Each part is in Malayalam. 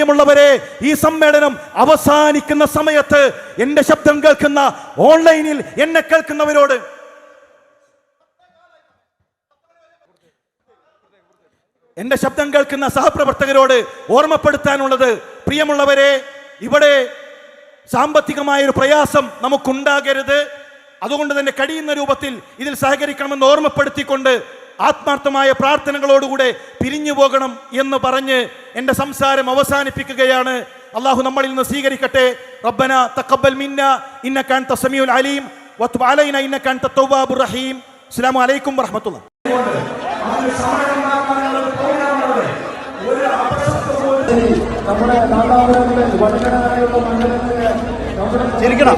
പ്രിയമുള്ളവരെ ഈ സമ്മേളനം അവസാനിക്കുന്ന സമയത്ത് എന്റെ ശബ്ദം കേൾക്കുന്ന ഓൺലൈനിൽ എന്നെ കേൾക്കുന്നവരോട് എന്റെ ശബ്ദം കേൾക്കുന്ന സഹപ്രവർത്തകരോട് ഓർമ്മപ്പെടുത്താനുള്ളത് പ്രിയമുള്ളവരെ ഇവിടെ സാമ്പത്തികമായ ഒരു പ്രയാസം നമുക്കുണ്ടാകരുത്. അതുകൊണ്ട് തന്നെ കഴിയുന്ന രൂപത്തിൽ ഇതിൽ സഹകരിക്കണമെന്ന് ഓർമ്മപ്പെടുത്തിക്കൊണ്ട് ആത്മാർത്ഥമായ പ്രാർത്ഥനകളോടുകൂടെ പിരിഞ്ഞു പോകണം എന്ന് പറഞ്ഞ് എന്റെ സംസാരം അവസാനിപ്പിക്കുകയാണ്. അള്ളാഹു നമ്മളിൽ നിന്ന് സ്വീകരിക്കട്ടെ. റബ്ബന തക്കബൽ മിന്ന ഇന്നക കാൻ തസമിയുൽ അലീം. വതുബ് അലൈന ഇന്നക അൻത തവ്വാബുർ റഹീം. അസ്സലാമു അലൈക്കും വറഹ്മത്തുള്ളാഹി നമ്മുടെ നാട്ടിൽ നമ്മുടെ ചിരിക്കണം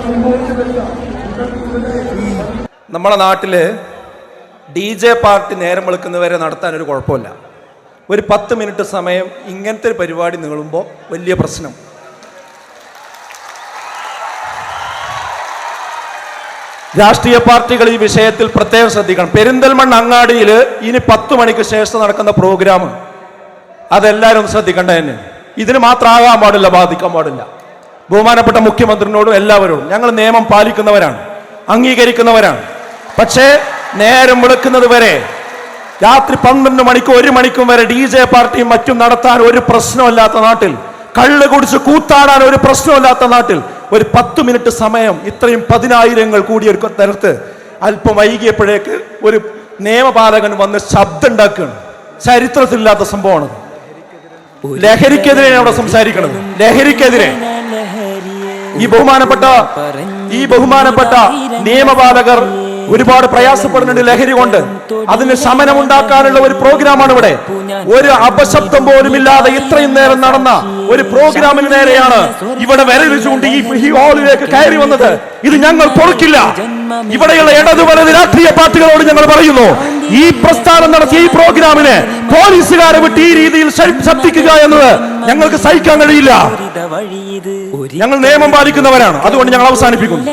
ഡി ജെ പാർട്ടി നേരം വെളുക്കുന്നവരെ നടത്താൻ ഒരു കുഴപ്പമില്ല. ഒരു പത്ത് മിനിറ്റ് സമയം ഇങ്ങനത്തെ ഒരു പരിപാടി നീളുമ്പോൾ വലിയ പ്രശ്നം. രാഷ്ട്രീയ പാർട്ടികൾ ഈ വിഷയത്തിൽ പ്രത്യേകം ശ്രദ്ധിക്കണം. പെരിന്തൽമണ്ണ അങ്ങാടിയിൽ ഇനി പത്ത് മണിക്ക് ശേഷം നടക്കുന്ന പ്രോഗ്രാം. അതെല്ലാവരും ഒന്ന് ശ്രദ്ധിക്കേണ്ട തന്നെ. ഇതിന് മാത്രമാകാൻ പാടില്ല ബാധിക്കാൻ പാടില്ല. ബഹുമാനപ്പെട്ട മുഖ്യമന്ത്രിനോടും എല്ലാവരോടും. ഞങ്ങൾ നിയമം പാലിക്കുന്നവരാണ് അംഗീകരിക്കുന്നവരാണ്. പക്ഷേ നേരം വിളിക്കുന്നത് വരെ രാത്രി പന്ത്രണ്ട് മണിക്കും ഒരു മണിക്കും വരെ ഡി ജെ പാർട്ടിയും മറ്റും നടത്താൻ ഒരു പ്രശ്നമില്ലാത്ത നാട്ടിൽ. കള്ള് കുടിച്ച് കൂത്താടാൻ ഒരു പ്രശ്നമില്ലാത്ത നാട്ടിൽ. ഒരു പത്ത് മിനിറ്റ് സമയം ഇത്രയും പതിനായിരങ്ങൾ കൂടിയ ഒരു തരത്ത് അല്പം വൈകിയപ്പോഴേക്ക് ഒരു നിയമപാലകൻ വന്ന് ശബ്ദം ഉണ്ടാക്കുകയാണ് ചരിത്രത്തിലില്ലാത്ത സംഭവമാണ് ലഹരിക്കെതിരെയാണ് അവിടെ സംസാരിക്കുന്നത് ലഹരിക്കെതിരെ. ഈ ബഹുമാനപ്പെട്ട ഈ ബഹുമാനപ്പെട്ട നിയമപാലകർ ഒരുപാട് പ്രയാസപ്പെടുന്നുണ്ട് ലഹരി കൊണ്ട്. അതിന് ശമനം ഉണ്ടാക്കാനുള്ള ഒരു പ്രോഗ്രാമാണ് ഇവിടെ. ഒരു അപശബ്ദം പോലും ഇല്ലാതെ ഇത്രയും നേരം നടന്ന ഒരു പ്രോഗ്രാമിന് നേരെയാണ് ഇവിടെ വിരൽ ചൂണ്ടി ഈ ഹാളിലേക്ക് കയറി വന്നത്. ഇത് ഞങ്ങൾ പൊറുക്കില്ല. ഇവിടെയുള്ള ഇടതു വലത് രാഷ്ട്രീയ പാർട്ടികളോട് ഞങ്ങൾ പറയുന്നു ഈ പ്രസ്ഥാനം നടത്തിയ ഈ പ്രോഗ്രാമിനെ പോലീസുകാരെ വിട്ട് ഈ രീതിയിൽ ശബ്ദിക്കുക എന്നത് ഞങ്ങൾക്ക് സഹിക്കാൻ കഴിയില്ല. ഞങ്ങൾ നിയമം പാലിക്കുന്നവരാണ്. അതുകൊണ്ട് ഞങ്ങൾ അവസാനിപ്പിക്കുന്നു.